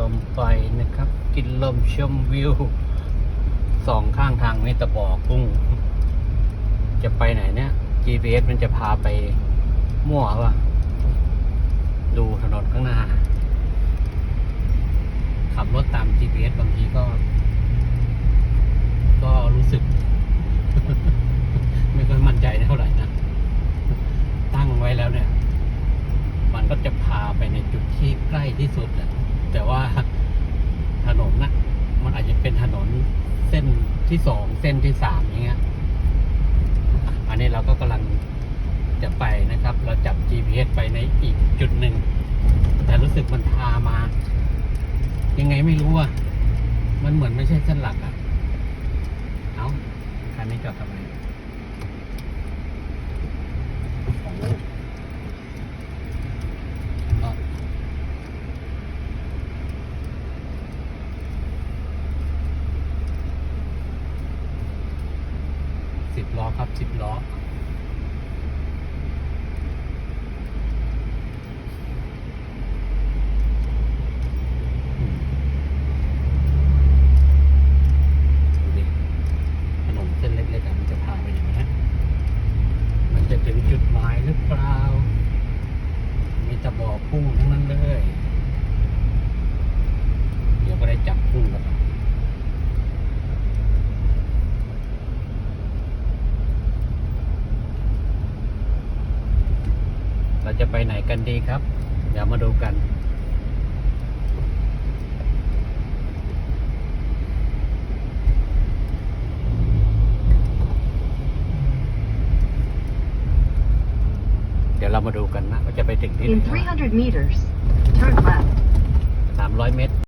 ลมไปนะครับ กินลมชมวิวสองข้างทางนี่ตะบอกุ้ง จะไปไหนเนี่ย GPS มันจะพาไปมั่ววะดูถนนข้างหน้า ขับรถตาม GPS บางทีก็ ก็รู้สึก ไม่ค่อยมั่นใจเท่าไหร่นะ ตั้งไว้แล้วเนี่ย มันก็จะพาไปในจุดที่ใกล้ที่สุดแหละ แต่ว่าถนนนะมันอาจจะเป็นถนนเส้นที่สองเส้นที่สามอย่างเงี้ย อันนี้เราก็กำลังจะไปนะครับ เราจับ GPS ไปในอีกจุดหนึ่ง แต่รู้สึกมันพามา ยังไงไม่รู้อะ มันเหมือนไม่ใช่เส้นหลักอะ เอาคันนี้จอดทำไมอ๋อ สิบล้อครับสิบล้อดูดิถนนเส้นเล็กๆมันจะพาไปอย่างนี้มันจะถึงจุดหมายหรือเปล่า มีแตะบ่อพุ่งทั้งนั้นเลย เดี๋ยวก็ได้จับพุ่งแล้วครับเรา จะไปไหนกันดีครับ เดี๋ยวมาดูกัน เดี๋ยวเรามาดูกันนะว่าจะไปถึงที่ไหน In 300 meters, turn left. สามร้อยเมตร